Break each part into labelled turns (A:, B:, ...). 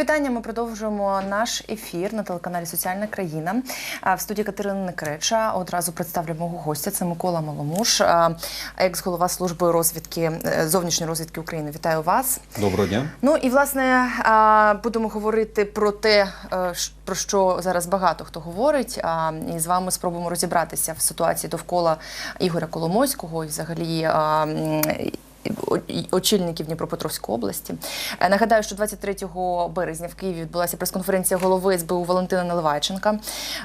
A: вітання. Ми продовжуємо наш ефір на телеканалі Соціальна країна. В студії Катерини Некреча одразу представлю мого гостя. Це Микола Маломуш, екс-голова служби розвідки е, зовнішньої розвідки України. Вітаю вас.
B: Доброго дня.
A: Ну і власне будемо говорити про те, е, про що зараз багато хто говорить. І з вами спробуємо розібратися в ситуації довкола Ігоря Коломойського і взагалі. Очільників Дніпропетровської області. Е, Нагадаю, що 23 березня в Києві відбулася прес-конференція голови СБУ Валентина Наливайченка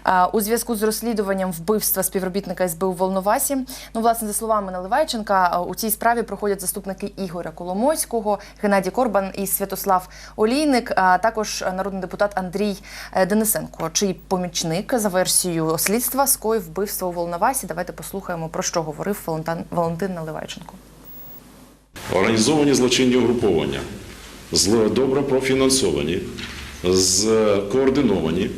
A: Е, у зв'язку з розслідуванням вбивства співробітника СБУ Волновасі. Ну, власне, за словами Наливайченка, е, у цій справі проходять заступники Ігоря Коломойського, Геннадій Корбан і Святослав Олійник, а також народний депутат Андрій Денисенко, чий помічник за версією слідства скоїв вбивство у Волновасі. Давайте послухаємо про що говорив Валентин Наливайченко.
C: Організовані злочинні угруповання, добре профінансовані, координовані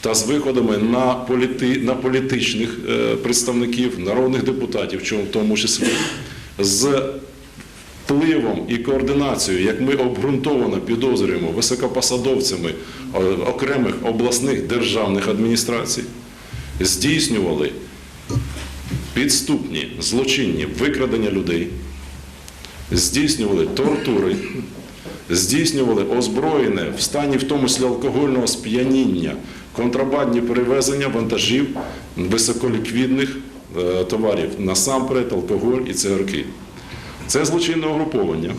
C: та з виходами на, політи, на політичних е, представників, народних депутатів, в тому числі, з впливом і координацією, як ми обґрунтовано підозрюємо високопосадовцями е, окремих обласних державних адміністрацій, здійснювали підступні злочинні викрадення людей здійснювали тортури, здійснювали озброєне в стані, в тому числі алкогольного сп'яніння, контрабандні перевезення вантажів високоліквідних е, товарів, насамперед алкоголь і цигарки. Це злочинне угруповання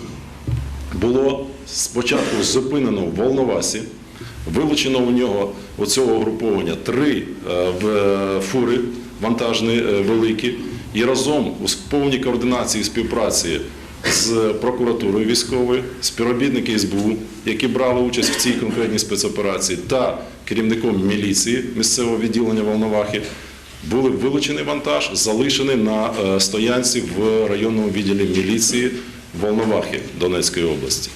C: було спочатку зупинено в Волновасі, вилучено у нього у цього угруповання три е, е, фури вантажні великі, і разом у повній координації співпраці з прокуратурою військовою, співробітники СБУ, які брали участь в цій конкретній спецоперації, та керівником міліції місцевого відділення Волновахи, були вилучений вантаж, залишений на е, стоянці в районному відділі міліції Волновахи Донецької області.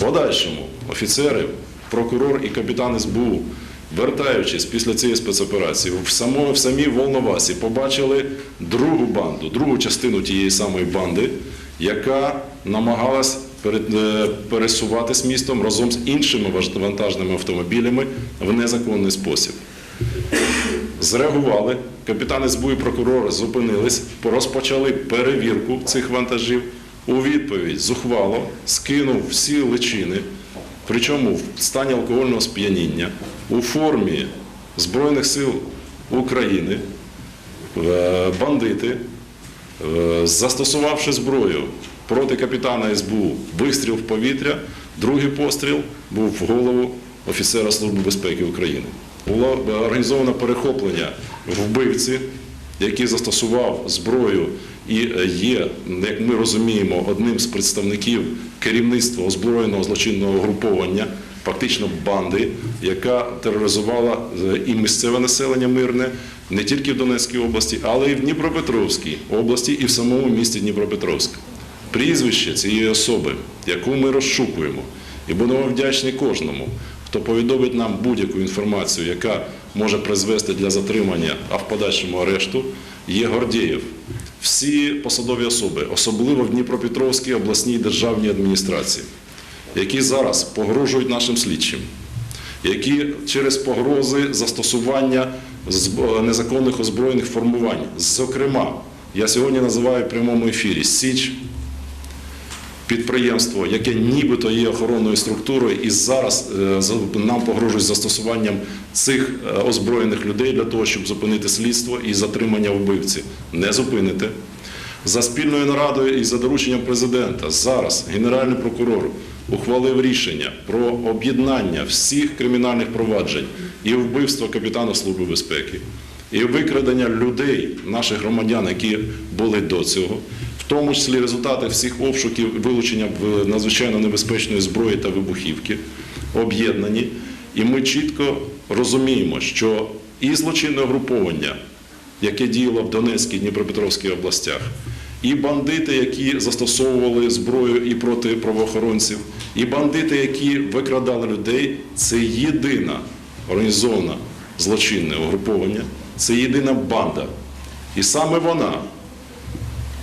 C: Подальшому офіцери, прокурор і капітан СБУ, вертаючись після цієї спецоперації, в самій Волновасі побачили другу банду, другу частину тієї самої банди, яка намагалась е, пересуватись містом разом з іншими вантажними автомобілями в незаконний спосіб. Зреагували, капітан СБУ і прокурор зупинились, розпочали перевірку цих вантажів. У відповідь зухвало скинув всі личини, причому в стані алкогольного сп'яніння, у формі Збройних сил України, е, бандити, застосувавши зброю проти капітана СБУ, вистріл в повітря, другий постріл був в голову офіцера Служби безпеки України. Було е, організовано перехоплення вбивці, який застосував зброю і е, є, як ми розуміємо, одним з представників керівництва озброєного злочинного угруповання, фактично банди, яка тероризувала е, і місцеве населення мирне не тільки в Донецькій області, але й в Дніпропетровській області і в самому місті Дніпропетровськ. Прізвище цієї особи, яку ми розшукуємо, і будемо вдячні кожному, хто повідомить нам будь-яку інформацію, яка може призвести для затримання, а в подальшому арешту, є Гордієв. Всі посадові особи, особливо в Дніпропетровській обласній державній адміністрації, які зараз погрожують нашим слідчим, які через погрози застосування незаконних озброєних формувань, зокрема, я сьогодні називаю в прямому ефірі Січ, підприємство, яке нібито є охоронною структурою, і зараз е, нам погрожують застосуванням цих е, озброєних людей для того, щоб зупинити слідство і затримання вбивці. Не зупините. За спільною нарадою і за дорученням президента зараз генеральний прокурор ухвалив рішення про об'єднання всіх кримінальних проваджень і вбивство капітана Служби безпеки, і викрадення людей, наших громадян, які були до цього, в тому числі результати всіх обшуків, вилучення надзвичайно небезпечної зброї та вибухівки, об'єднані. І ми чітко розуміємо, що і злочинне угруповання, яке діяло в Донецькій Дніпропетровській областях, і бандити, які застосовували зброю і проти правоохоронців, і бандити, які викрадали людей, це єдина організована злочинне угруповання, це єдина банда. І саме вона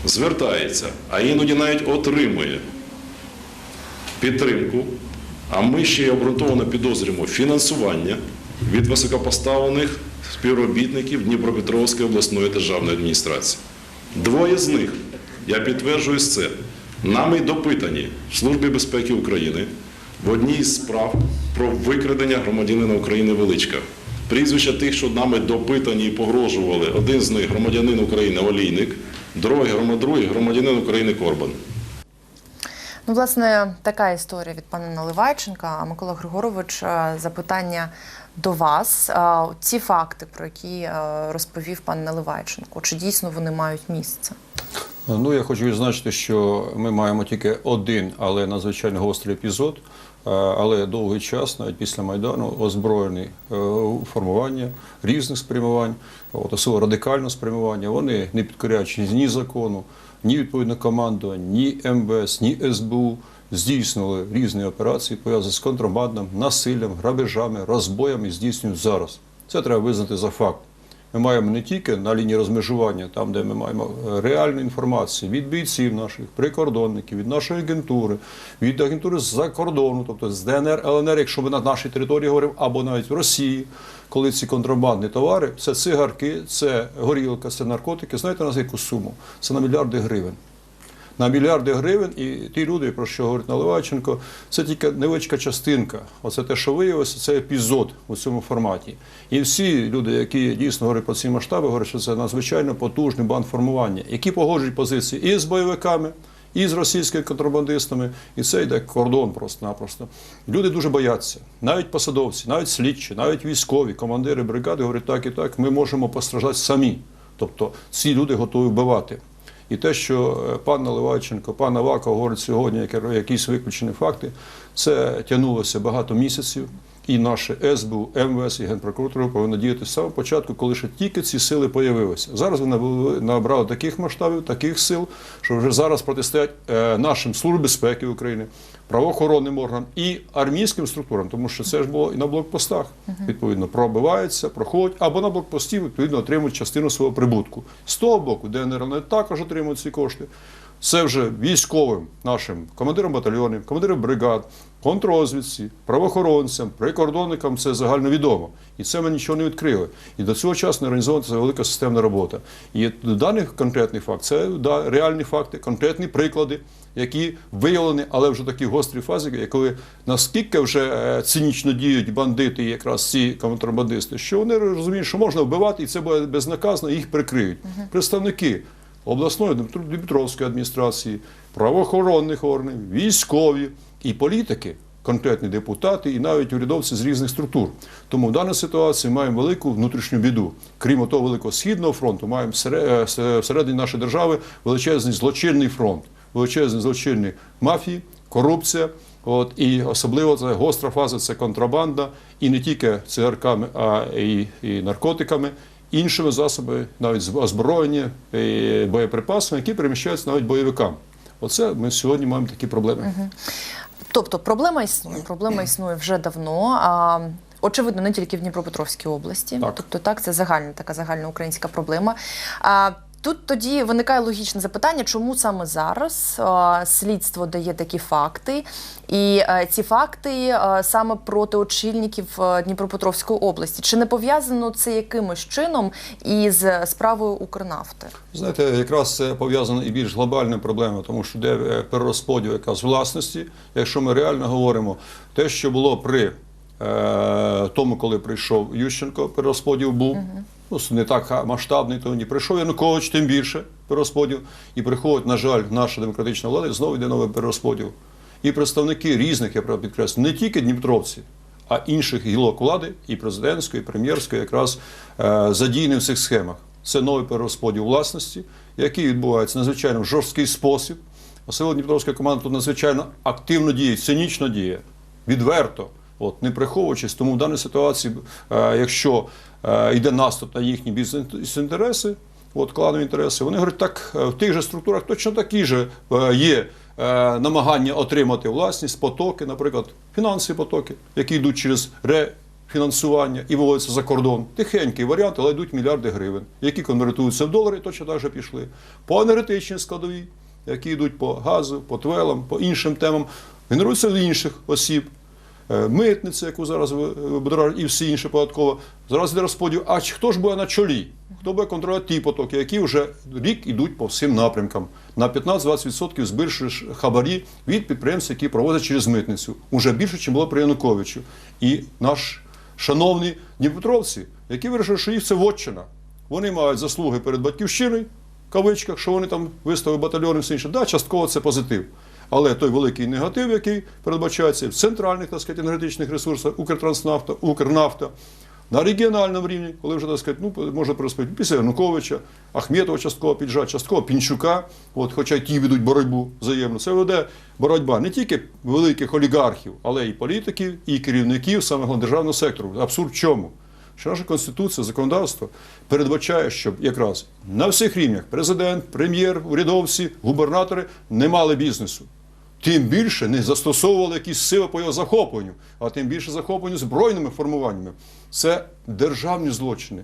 C: звертається, а іноді навіть отримує підтримку А ми ще й обґрунтовано підозрюємо фінансування від високопоставлених співробітників Дніпропетровської обласної державної адміністрації. Двоє з них, я підтверджую це, нами допитані в Службі безпеки України в одній з справ про викрадення громадянина України Величка. Прізвища тих, що нами допитані і погрожували, один з них громадянин України Олійник, другий грома- другий громадянин України Корбан.
A: Ну, власне, така історія від пана Наливайченка. А Микола Григорович, е, запитання до вас. Е, Ці факти, про які е, розповів пан Наливайченко, чи дійсно вони мають місце?
B: Ну, я хочу відзначити, що ми маємо тільки один, але надзвичайно гострий епізод. Е, Але довгий час, навіть після Майдану, озброєні е, формування різних спрямувань, особливо радикального спрямування, вони не підкоряючи ні закону, ні відповідно командування, ні МВС, ні СБУ здійснювали різні операції, пов'язані з контрабандом, насиллям, грабежами, розбоями здійснюють зараз. Це треба визнати за факт. Ми маємо не тільки на лінії розмежування, там, де ми маємо е, реальну інформацію від бійців наших, прикордонників, від нашої агентури, від агентури з-за кордону, тобто з ДНР, ЛНР, якщо ми на нашій території говоримо, або навіть в Росії, коли ці контрабандні товари, це цигарки, це горілка, це наркотики. Знаєте на яку суму? Це на мільярди гривень на мільярди гривень, і ті люди, про що говорить Наливайченко, це тільки невеличка частинка. Оце те, що виявилося, це епізод у цьому форматі. І всі люди, які дійсно говорять про ці масштаби, говорять, що це надзвичайно потужний банд формування, які погоджують позиції і з бойовиками. І з російськими контрабандистами, і це йде кордон просто-напросто. Люди дуже бояться, навіть посадовці, навіть слідчі, навіть військові, командири бригади говорять, так і так, ми можемо постраждати самі. Тобто ці люди готові вбивати. І те, що е, пан Наливайченко, пан Аваков говорить сьогодні, які- якісь виключені факти, це тягнулося багато місяців. І наше СБУ, МВС і Генпрокуратура повинні діяти з самого початку, коли ще тільки ці сили появилися. Зараз вони набрали таких масштабів, таких сил, що вже зараз протистоять е, нашим службі безпеки України, правоохоронним органам і армійським структурам, тому що це ж було і на блокпостах. Відповідно, пробиваються, проходять, або на блокпості відповідно отримують частину свого прибутку. З того боку, ДНР також отримують ці кошти. Це вже військовим нашим командирам батальйонів, командирам бригад, контррозвідці, правоохоронцям, прикордонникам це загальновідомо. І це ми нічого не відкрили. І до цього часу не організована ця велика системна робота. І даний конкретний факт це да, реальні факти, конкретні приклади, які виявлені, але вже в такій гострій фазі, коли наскільки вже е, цинічно діють бандити, якраз ці контрабандисти, що вони розуміють, що можна вбивати, і це буде безнаказано, і їх прикриють. Представники обласної Дмитровської адміністрації, правоохоронних органів, військові і політики, конкретні депутати і навіть урядовці з різних структур. Тому в даній ситуації маємо велику внутрішню біду. Крім того великого східного фронту, маємо всере- е, всередині нашої держави величезний злочинний фронт, величезні злочинні мафії, корупція. От, і особливо це гостра фаза це контрабанда, і не тільки цигарками, а і, і наркотиками, іншими засобами, навіть озброєння, і боєприпасами, які переміщаються навіть бойовикам. Оце ми сьогодні маємо такі проблеми.
A: Тобто проблема існує. Проблема існує вже давно. А, очевидно, не тільки в Дніпропетровській області.
B: Так.
A: Тобто, так, це загальна така загальноукраїнська проблема. А, Тут тоді виникає логічне запитання, чому саме зараз слідство дає такі факти, і ці факти саме проти очільників Дніпропетровської області. Чи не пов'язано це якимось чином із справою Укрнафти?
B: Знаєте, якраз це пов'язано і більш глобальною проблемою, тому що де е, перерозподіл якраз власності. Якщо ми реально говоримо, те, що було при е, тому, коли прийшов Ющенко, перерозподіл був. Ну, не так масштабний, то ні. Прийшов Янукович, тим більше перерозподіл. І приходить, на жаль, наша демократична влада, і знову йде новий перерозподіл. І представники різних, я правда підкреслю, не тільки дніпровці, а інших гілок влади, і президентської, і прем'єрської, якраз е, задіяні в цих схемах. Це новий перерозподіл власності, який відбувається надзвичайно в жорсткий спосіб. Особливо Дніпровська команда тут надзвичайно активно діє, цинічно діє, відверто, от, не приховуючись. Тому в даній ситуації, е, якщо йде наступ на їхні бізнес-інтереси, от, кланові інтереси, вони говорять, так е, в тих же структурах точно такі ж е, є е, намагання отримати власність, потоки, наприклад, фінансові потоки, які йдуть через рефінансування і виводяться за кордон. Тихенький варіант, але йдуть мільярди гривень, які конвертуються в долари, точно так же пішли. По енергетичній складовій, які йдуть по газу, по твелам, по іншим темам, генеруються в інших осіб. Е, митниця, яку зараз і всі інші податково. Зараз йде розподіл. А хто ж буде на чолі? Хто буде контролювати ті потоки, які вже рік ідуть по всім напрямкам? На 15-20% збільшуєш хабарі від підприємств, які провозять через митницю. Уже більше, ніж було при Януковичу. І наш шановні дніпропетровці, які вирішили, що їх це вотчина. Вони мають заслуги перед батьківщиною, в кавичках, що вони там виставили батальйони і все інше. Да, частково це позитив. Але той великий негатив, який передбачається в центральних так сказати, енергетичних ресурсах, Укртранснафта, Укрнафта, на регіональному рівні, коли вже так сказати, ну, можна переспросити, після Януковича, Ахметова частково піджать, частково Пінчука, от, хоча ті ведуть боротьбу взаємно. Це веде боротьба не тільки великих олігархів, але й політиків, і керівників саме державного сектору. Абсурд в чому? що наша конституція, законодавство передбачає, щоб якраз на всіх рівнях президент, прем'єр, урядовці, губернатори не мали бізнесу. Тим більше не застосовували якісь сили по його захопленню, а тим більше захопленню збройними формуваннями. Це державні злочини,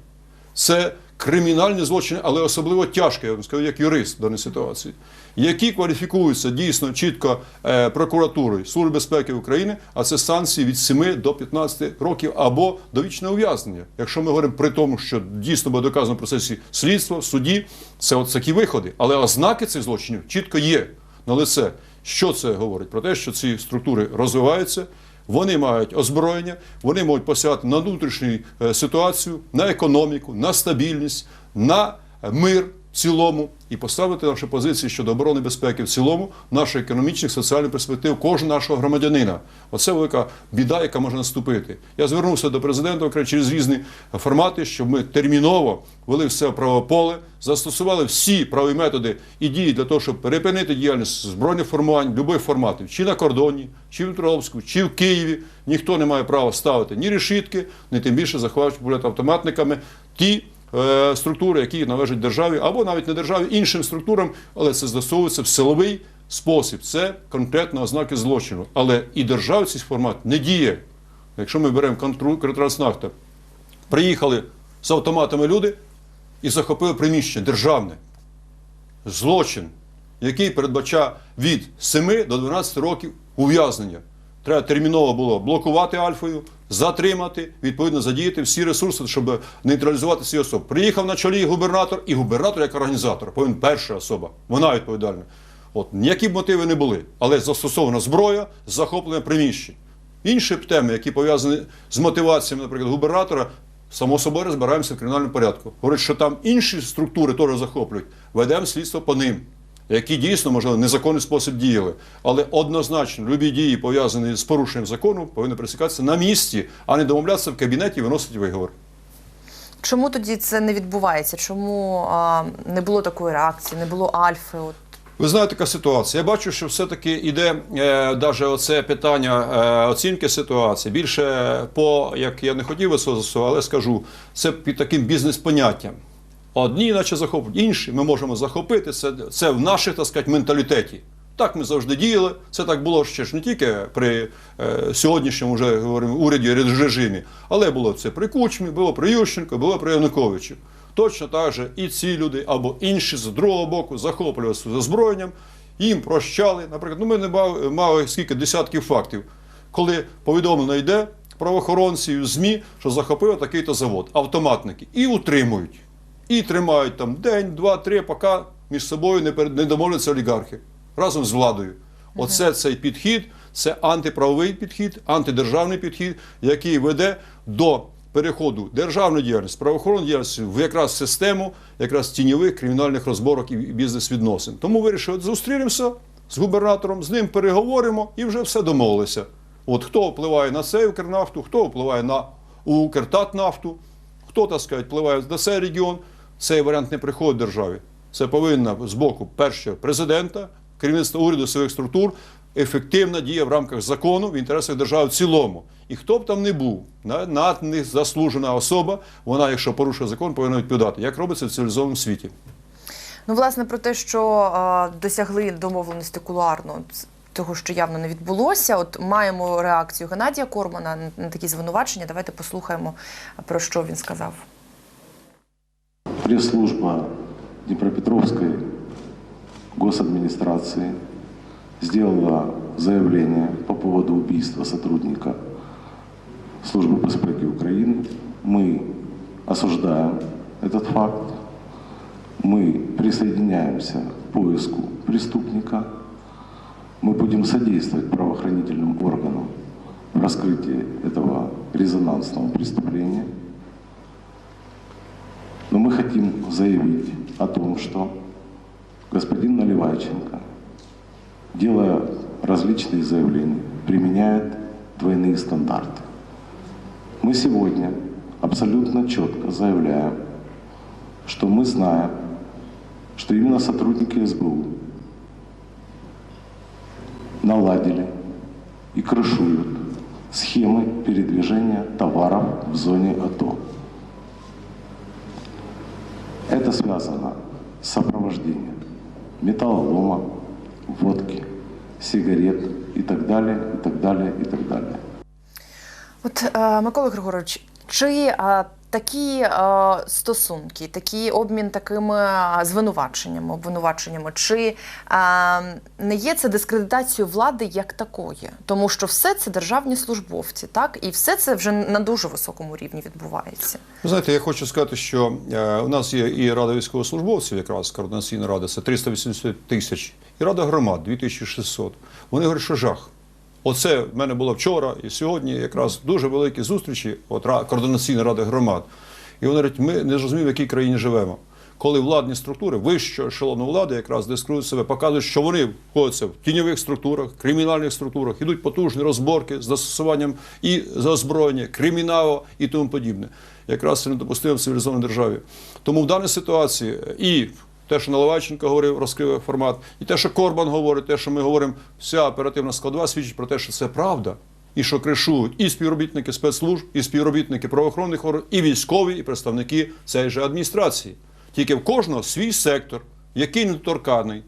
B: це кримінальні злочини, але особливо тяжкі, я вам скажу, як юрист в даній ситуації, які кваліфікуються дійсно чітко е, прокуратурою Служби безпеки України, а це санкції від 7 до 15 років або довічне ув'язнення. Якщо ми говоримо при тому, що дійсно буде доказано в процесі слідства, в суді, це от такі виходи. Але ознаки цих злочинів чітко є на лице. Що це говорить? Про те, що ці структури розвиваються, вони мають озброєння, вони можуть посягати на внутрішню е, ситуацію, на економіку, на стабільність, на мир в цілому і поставити наші позиції щодо оборони безпеки в цілому, наших економічних, соціальних перспектив кожного нашого громадянина. Оце велика біда, яка може наступити. Я звернувся до президента України через різні формати, щоб ми терміново вели все в правове поле, застосували всі правові методи і дії для того, щоб перепинити діяльність збройних формувань будь-яких форматів, чи на кордоні, чи в Дніпровську, чи в Києві. Ніхто не має права ставити ні решітки, ні тим більше захвачувати автоматниками ті структури, які належать державі, або навіть не державі, іншим структурам, але це застосовується в силовий спосіб. Це конкретно ознаки злочину. Але і державі цей формат не діє. Якщо ми беремо Контранснафта, приїхали з автоматами люди і захопили приміщення державне. Злочин, який передбачає від 7 до 12 років ув'язнення. Треба терміново було блокувати Альфою, затримати, відповідно задіяти всі ресурси, щоб нейтралізувати ці особи. Приїхав на чолі губернатор, і губернатор як організатор, повинен перша особа, вона відповідальна. От ніякі б мотиви не були, але застосована зброя, захоплення приміщень. Інші теми, які пов'язані з мотиваціями, наприклад, губернатора, само собою розбираємося в кримінальному порядку. Говорить, що там інші структури теж захоплюють. Ведемо слідство по ним, які дійсно, можливо, незаконний спосіб діяли. Але однозначно любі дії, пов'язані з порушенням закону, повинні пресікатися на місці, а не домовлятися в кабінеті і виносити виговор.
A: Чому тоді це не відбувається? Чому а, не було такої реакції, не було альфи? От
B: Ви знаєте, така ситуація. Я бачу, що все-таки йде е, навіть оце питання е, оцінки ситуації. Більше по, як я не хотів би це але скажу, це під таким бізнес-поняттям. Одні, наче захоплюють, інші ми можемо захопити. Це, це в наших, так сказати, менталітеті. Так ми завжди діяли. Це так було ще ж не тільки при е, сьогоднішньому вже говоримо уряді режимі, але було це при Кучмі, було при Ющенко, було при Януковичу. Точно так же і ці люди або інші з другого боку захоплювалися озброєнням, їм прощали. Наприклад, ну ми не мали, мали скільки десятків фактів, коли повідомлено йде правоохоронців, ЗМІ, що захопили такий-то завод, автоматники, і утримують. І тримають там день, два, три, поки між собою не, перед- не домовляться олігархи разом з владою. Оце цей підхід, це антиправовий підхід, антидержавний підхід, який веде до переходу державної діяльності, правоохоронної діяльності в якраз систему якраз тіньових кримінальних розборок і бізнес-відносин. Тому вирішили, зустрінемося з губернатором, з ним переговоримо і вже все домовилися. От хто впливає на цей Укрнафту, хто впливає на Укртатнафту, хто, так сказати, впливає на цей регіон, цей варіант не приходить державі. Це повинна з боку перше президента, керівництва уряду силових структур, ефективна дія в рамках закону в інтересах держави в цілому. І хто б там не був, на- наднезаслужена особа, вона, якщо порушує закон, повинна відповідати, як робиться в цивілізованому світі.
A: ну власне про те, що а, досягли домовленості кулуарно. Того, що явно не відбулося, от маємо реакцію Геннадія Кормана на- на такі звинувачення. Давайте послухаємо про що він сказав.
D: Пресс-служба Днепропетровской госадминистрации сделала заявление по поводу убийства сотрудника Службы безпеки Украины. Мы осуждаем этот факт. Мы присоединяемся к поиску преступника. Мы будем содействовать правоохранительным органам в раскрытии этого резонансного преступления. Мы хотим заявить о том, что господин Наливайченко, делая различные заявления, применяет двойные стандарты. Мы сегодня абсолютно четко заявляем, что мы знаем, что именно сотрудники СБУ наладили и крышуют схемы передвижения товаров в зоне АТО. Это связано с сопровождением металлолома, водки, сигарет и так далее, и так далее, и так далее.
A: От е, Микола Григорович, чи такі е, стосунки, такий обмін такими е, звинуваченнями, обвинуваченнями, чи е, не є це дискредитацією влади як такої? Тому що все це державні службовці, так і все це вже на дуже високому рівні відбувається.
B: Ви знаєте, я хочу сказати, що е, у нас є і Рада військовослужбовців, якраз координаційна рада, це 380 тисяч, і Рада громад 2600. Вони говорять, що жах. Оце в мене було вчора і сьогодні якраз дуже великі зустрічі, от координаційна рада громад. І вони говорять, ми не зрозуміємо, в якій країні живемо. Коли владні структури, вищого ешелону влади якраз дискредитують себе, показують, що вони входяться в тіньових структурах, кримінальних структурах, ідуть потужні розборки з застосуванням і озброєння, криміналу і тому подібне. Якраз це недопустимо в цивілізованій державі. Тому в даній ситуації і те, що Наливайченко говорив, розкрив формат, і те, що Корбан говорить, те, що ми говоримо, вся оперативна складова свідчить про те, що це правда. І що кришують і співробітники спецслужб, і співробітники правоохоронних органів, і військові, і представники цієї ж адміністрації. Тільки в кожного свій сектор, який недоторканий.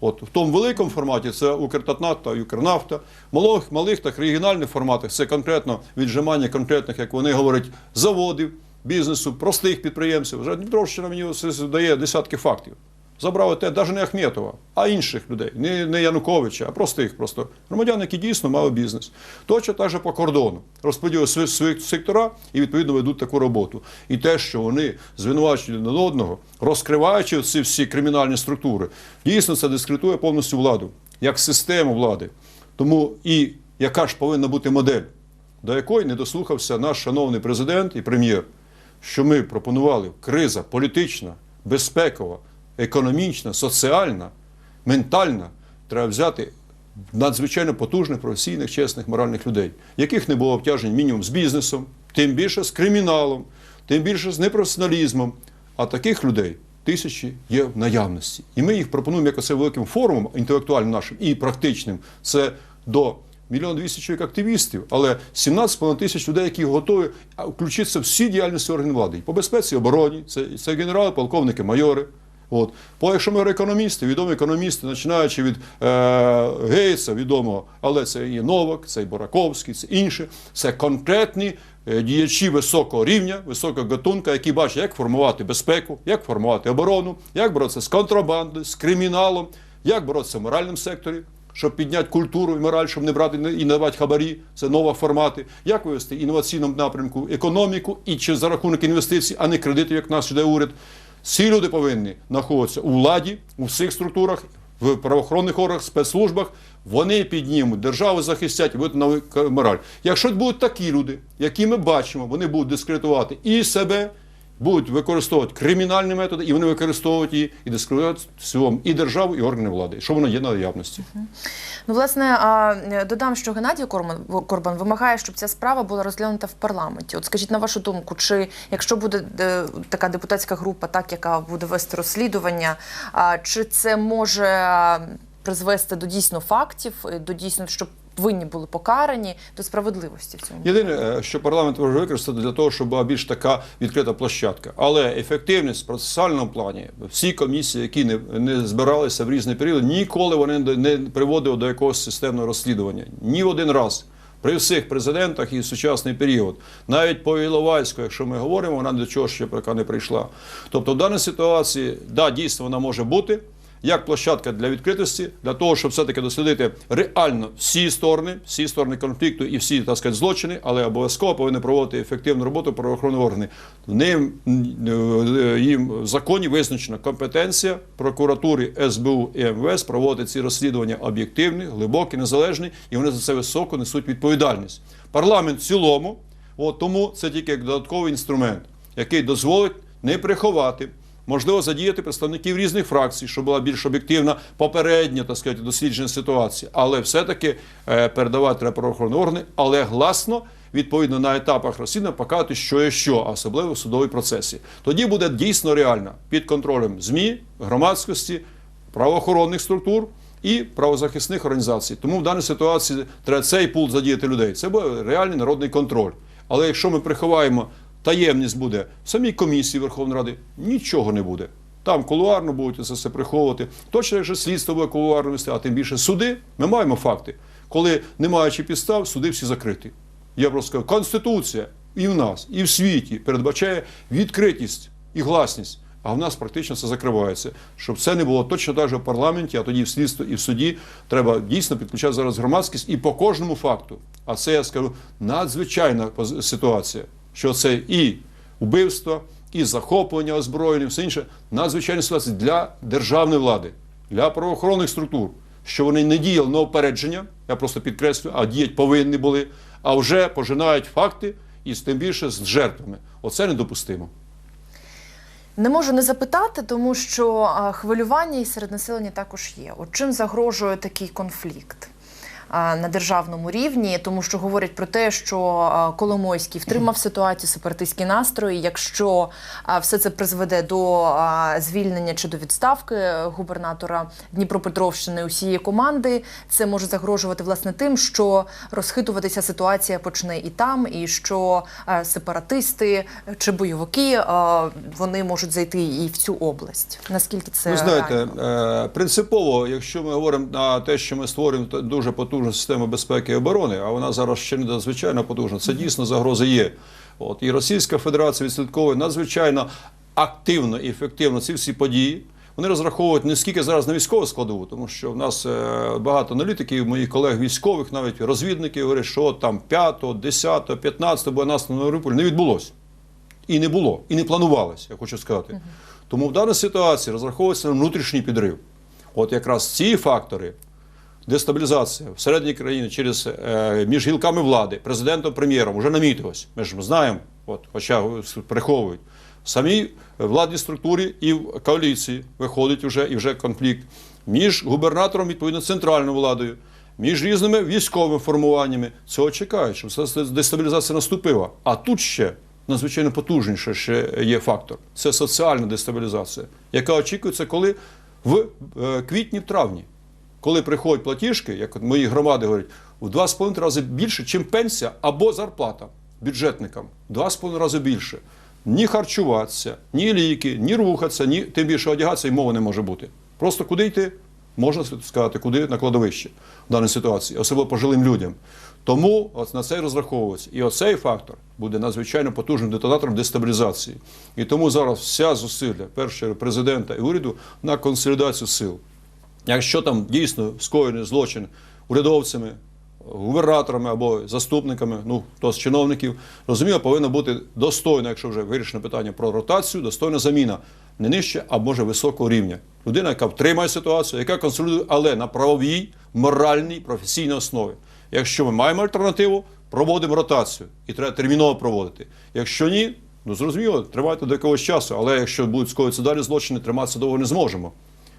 B: От в тому великому форматі це Укртатнат та Укрнафта. В малих, малих та регіональних форматах це конкретно віджимання конкретних, як вони говорять, заводів, бізнесу, простих підприємців. Вже Дніпровщина мені дає десятки фактів. Забрали те, навіть не Ахметова, а інших людей, не, не Януковича, а простих просто громадян, які дійсно мали бізнес. Точно так же по кордону. Розподілили свої сектора і відповідно ведуть таку роботу. І те, що вони звинувачують один одного, розкриваючи ці всі кримінальні структури, дійсно це дискредитує повністю владу, як систему влади. Тому і яка ж повинна бути модель, до якої не дослухався наш шановний президент і прем'єр, що ми пропонували криза політична, безпекова, економічна, соціальна, ментальна, треба взяти надзвичайно потужних, професійних, чесних, моральних людей, яких не було обтяжень мінімум з бізнесом, тим більше з криміналом, тим більше з непрофесіоналізмом. А таких людей тисячі є в наявності. І ми їх пропонуємо як оце великим форумом інтелектуальним нашим і практичним. Це до мільйон двісті чоловік активістів, але 17,5 тисяч людей, які готові включитися в всі діяльності органів влади. По безпеці обороні, це, це генерали, полковники, майори. От. По, якщо ми економісти, відомі економісти, починаючи від е, Гейтса, відомого, але це і Новак, це і Бураковський, це інші. Це конкретні е, діячі високого рівня, високого гатунка, які бачать, як формувати безпеку, як формувати оборону, як боротися з контрабандою, з криміналом, як боротися в моральному секторі, щоб підняти культуру і мораль, щоб не брати і не давати хабарі, це нові формати. Як вивести інноваційному напрямку економіку і чи за рахунок інвестицій, а не кредитів, як нас іде уряд. Ці люди повинні знаходитися у владі, у всіх структурах, в правоохоронних органах, спецслужбах. Вони піднімуть державу, захистять будуть новий мораль. Якщо будуть такі люди, які ми бачимо, вони будуть дискредитувати і себе, будуть використовувати кримінальні методи, і вони використовують її і дискредитують цілому і державу, і органи влади, що воно є на наявності.
A: Ну, власне, е, додам, що Геннадій Корбан, вимагає, щоб ця справа була розглянута в парламенті. От скажіть на вашу думку, чи якщо буде е, така депутатська група, так яка буде вести розслідування, чи це може призвести до дійсно фактів, е, до дійсно, щоб винні були покарані, до справедливості в цьому?
B: Єдине, е, що парламент може використати для того, щоб була більш така відкрита площадка. Але ефективність в процесуальному плані, всі комісії, які не, не збиралися в різні періоди, ніколи вони не- приводили до якогось системного розслідування. Ні один раз. При всіх президентах і сучасний період, навіть по Іловайську, якщо ми говоримо, вона до чого ще не прийшла. Тобто, в даній ситуації, да, дійсно вона може бути. Як площадка для відкритості, для того, щоб все-таки дослідити реально всі сторони, всі сторони конфлікту і всі так сказати, злочини, але обов'язково повинні проводити ефективну роботу правоохоронні органи. Ним е, їм в законі визначена компетенція прокуратури, СБУ і МВС проводити ці розслідування об'єктивні, глибокі, незалежні, і вони за це високо несуть відповідальність. Парламент в цілому, от тому це тільки як додатковий інструмент, який дозволить не приховати. Можливо, задіяти представників різних фракцій, щоб була більш об'єктивна попередня так сказати, дослідження ситуації, але все-таки е, передавати треба правоохоронні органи, але гласно, відповідно на етапах розслідування, показати, що є що, особливо в судовій процесі. Тоді буде дійсно реально під контролем ЗМІ, громадськості, правоохоронних структур і правозахисних організацій. Тому в даній ситуації треба цей пул задіяти людей. Це буде реальний народний контроль. Але якщо ми приховаємо таємність буде в самій комісії Верховної Ради, нічого не буде. Там кулуарно будуть це все приховувати. Точно, якщо слідство буде кулуарно вести, а тим більше суди, ми маємо факти. Коли не маючи підстав, суди всі закриті. Я просто скажу, Конституція і в нас, і в світі передбачає відкритість і гласність. А в нас практично це закривається. Щоб це не було точно так же в парламенті, а тоді в слідстві і в суді треба дійсно підключати зараз громадськість і по кожному факту. А це я скажу надзвичайна ситуація, що це і вбивство, і захоплення озброєння, все інше. Надзвичайна ситуація для державної влади, для правоохоронних структур, що вони не діяли на опередження, я просто підкреслюю, а діяти повинні були, а вже пожинають факти і тим більше з жертвами. Оце недопустимо.
A: Не можу не запитати, тому що хвилювання і серед населення також є. От чим загрожує такий конфлікт? На державному рівні, тому що говорять про те, що Коломойський втримав ситуацію, сепаратистські настрої. Якщо все це призведе до звільнення чи до відставки губернатора Дніпропетровщини усієї команди, це може загрожувати власне тим, що розхитуватися ситуація почне і там, і що сепаратисти чи бойовики вони можуть зайти і в цю область. Наскільки це
B: Ви знаєте,
A: реально?
B: е, принципово, якщо ми говоримо на те, що ми створюємо дуже потужну систему безпеки і оборони, а вона зараз ще не надзвичайно потужна, це дійсно загрози є. От і Російська Федерація відслідковує надзвичайно активно і ефективно ці всі події. Вони розраховують не скільки зараз на військову складову, тому що в нас е, багато аналітиків, моїх колег військових, навіть розвідників, говорять, що там 5, 10, 15 бо нас на Маріуполь не відбулося. І не було, і не планувалося, я хочу сказати. Тому в даній ситуації розраховується на внутрішній підрив. От якраз ці фактори дестабілізація всередині країни через е, між гілками влади, президентом, прем'єром вже намітилось. Ми ж знаємо, от, хоча приховують. В самій владній структурі і в коаліції виходить вже і вже конфлікт між губернатором, відповідно, центральною владою, між різними військовими формуваннями. Цього чекають, ця дестабілізація наступила. А тут ще надзвичайно потужніше ще є фактор це соціальна дестабілізація, яка очікується, коли в е, квітні, в травні коли приходять платіжки, як мої громади говорять, в 2,5 рази більше, чим пенсія або зарплата бюджетникам. В 2,5 рази більше. Ні харчуватися, ні ліки, ні рухатися, ні тим більше одягатися і мови не може бути. Просто куди йти? Можна сказати, куди на кладовище в даній ситуації, особливо пожилим людям. Тому от на це і розраховується. І оцей фактор буде надзвичайно потужним детонатором дестабілізації. І тому зараз вся зусилля, перше президента і уряду на консолідацію сил. Якщо там дійсно скоєний злочин урядовцями, губернаторами або заступниками, ну хто з чиновників, розуміло, повинно бути достойно, якщо вже вирішено питання про ротацію, достойна заміна не нижче, а може високого рівня. Людина, яка втримає ситуацію, яка консолідує, але на правовій, моральній, професійній основі. Якщо ми маємо альтернативу, проводимо ротацію і треба терміново проводити. Якщо ні, ну зрозуміло, тримайте до якогось часу, але якщо будуть скоїтися далі злочини, триматися довго не зможемо.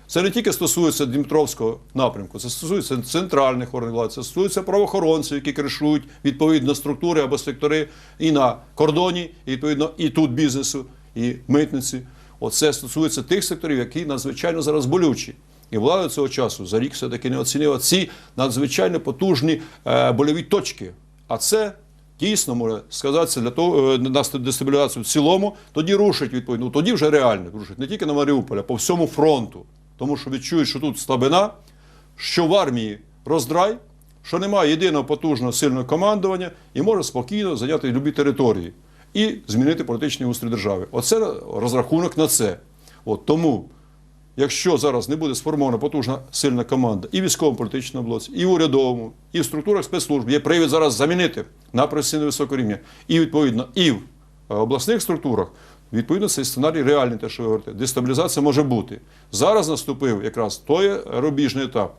B: Це не тільки стосується Дніпровського напрямку, це стосується центральних органів влади, це стосується правоохоронців, які кришують відповідно структури або сектори і на кордоні, і відповідно і тут бізнесу, і митниці. Оце стосується тих секторів, які надзвичайно зараз болючі. І влада цього часу за рік все-таки не оцінила ці надзвичайно потужні е, больові точки. А це дійсно може сказатися для того е, на дестабілізацію в цілому, тоді рушить відповідно. Тоді вже реально рушить не тільки на Маріуполь, а по всьому фронту. Тому що відчують, що тут слабина, що в армії роздрай, що немає єдиного потужного сильного командування і може спокійно зайняти любі території і змінити політичний устрій держави. Оце розрахунок на це. От тому якщо зараз не буде сформована потужна сильна команда і військовому політичному блоці, і в урядовому, і в структурах спецслужб, є привід зараз замінити на професійно високого рівня, і відповідно і в е, обласних структурах. Відповідно, цей сценарій реальний, те, що ви говорите. Дестабілізація може бути. Зараз наступив якраз той рубіжний етап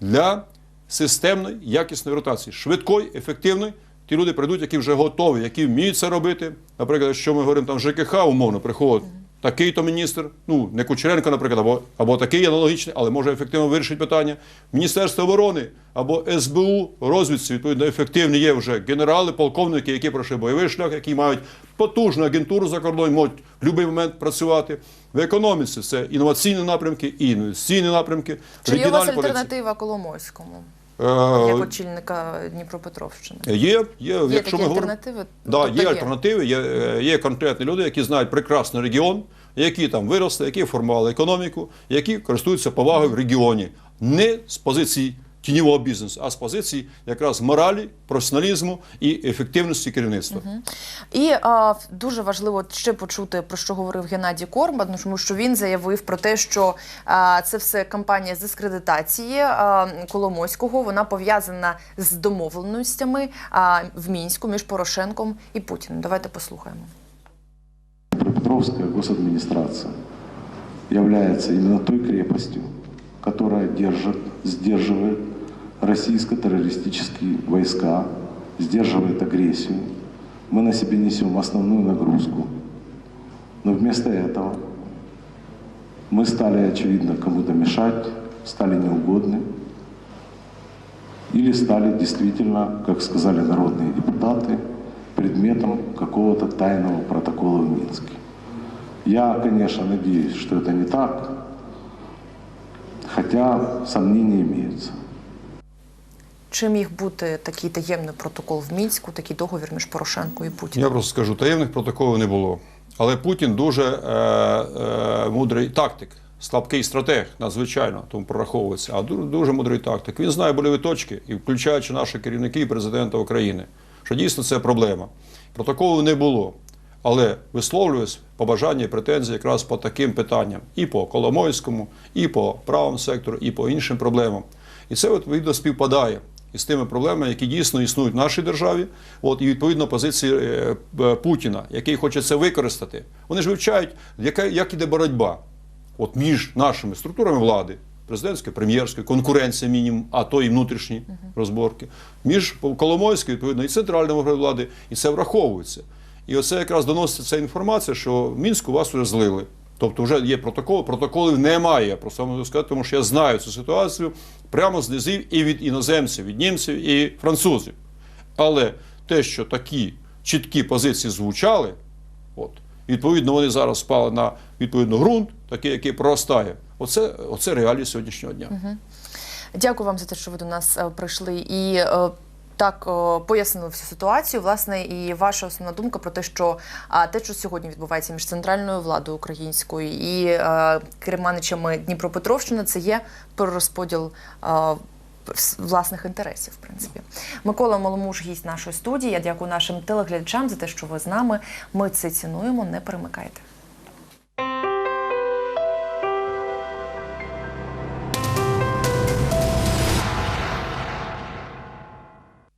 B: для системної, якісної ротації, швидкої, ефективної. Ті люди прийдуть, які вже готові, які вміють це робити. Наприклад, якщо ми говоримо там ЖКХ, умовно приходить такий-то міністр, ну не Кучеренко, наприклад, або, або такий аналогічний, але може ефективно вирішити питання. Міністерство оборони або СБУ, розвідці, відповідно, ефективні є вже генерали, полковники, які пройшли бойовий шлях, які мають потужну агентуру за кордоном, можуть в будь-який момент працювати. В економіці це інноваційні напрямки і інвестиційні напрямки.
A: Чи є у вас альтернатива Коломойському
B: Е,
A: як очільника Дніпропетровщини?
B: Є, є,
A: Є
B: якщо
A: такі
B: ми
A: альтернативи?
B: Да,
A: Тобто
B: є
A: є.
B: альтернативи, є, е, є конкретні люди, які знають прекрасний регіон, які там виросли, які формували економіку, які користуються повагою в регіоні. Не з позиції тіньового бізнесу, а з позиції якраз моралі, професіоналізму і ефективності керівництва.
A: І а, дуже важливо ще почути про що говорив Геннадій Корбан, ну, тому що він заявив про те, що а, це все кампанія з дискредитації а, Коломойського. Вона пов'язана з домовленостями а, в мінську між Порошенком і Путіним. Давайте послухаємо.
D: Днепропетровская госадминистрация является именно той крепостью, которая держит, сдерживает российско-террористические войска, сдерживает агрессию. Мы на себе несем основную нагрузку. Но вместо этого мы стали, очевидно, кому-то мешать, стали неугодны или стали действительно, как сказали народные депутаты, предметом какого-то тайного протокола в Минске. Я, конечно, надеюсь, что это не так, хотя сомнения имеются.
A: Чи міг бути такий таємний протокол в мінську, такий договір між Порошенко і Путіним?
B: Я просто скажу, таємних протоколів не було. Але Путін дуже е, е, мудрий тактик, слабкий стратег, надзвичайно, тому прораховується, а дуже, дуже мудрий тактик. Він знає больові точки, і включаючи наших керівників і президента України, що дійсно це проблема. Протоколу не було. Але висловлююсь побажання і претензії якраз по таким питанням: і по Коломойському, і по правому сектору, і по іншим проблемам. І це відповідно співпадає із тими проблемами, які дійсно існують в нашій державі. От і відповідно позиції е, Путіна, який хоче це використати. Вони ж вивчають, яка як іде боротьба от між нашими структурами влади, президентською, прем'єрською, конкуренція мінімум, а то і внутрішні розборки, між Коломойською, відповідно, і центральною влади, і це враховується. І оце якраз доноситься ця інформація, що в Мінську вас вже злили. Тобто вже є протокол, протоколів немає. Просто можу сказати, тому що я знаю цю ситуацію прямо з низів і від іноземців, від німців і французів. Але те, що такі чіткі позиції звучали, от, відповідно, вони зараз спали на відповідно ґрунт, такий, який проростає. Оце, оце реалії сьогоднішнього дня.
A: Дякую вам за те, що ви до нас е, прийшли і е, так е, пояснили всю ситуацію. Власне, і ваша основна думка про те, що те, що сьогодні відбувається між центральною владою українською і е, керманичами Дніпропетровщини, це є перерозподіл. е, Власних інтересів, в принципі, Микола Маломуж, гість нашої студії. Я дякую нашим телеглядачам за те, що ви з нами. Ми це цінуємо. Не перемикайте.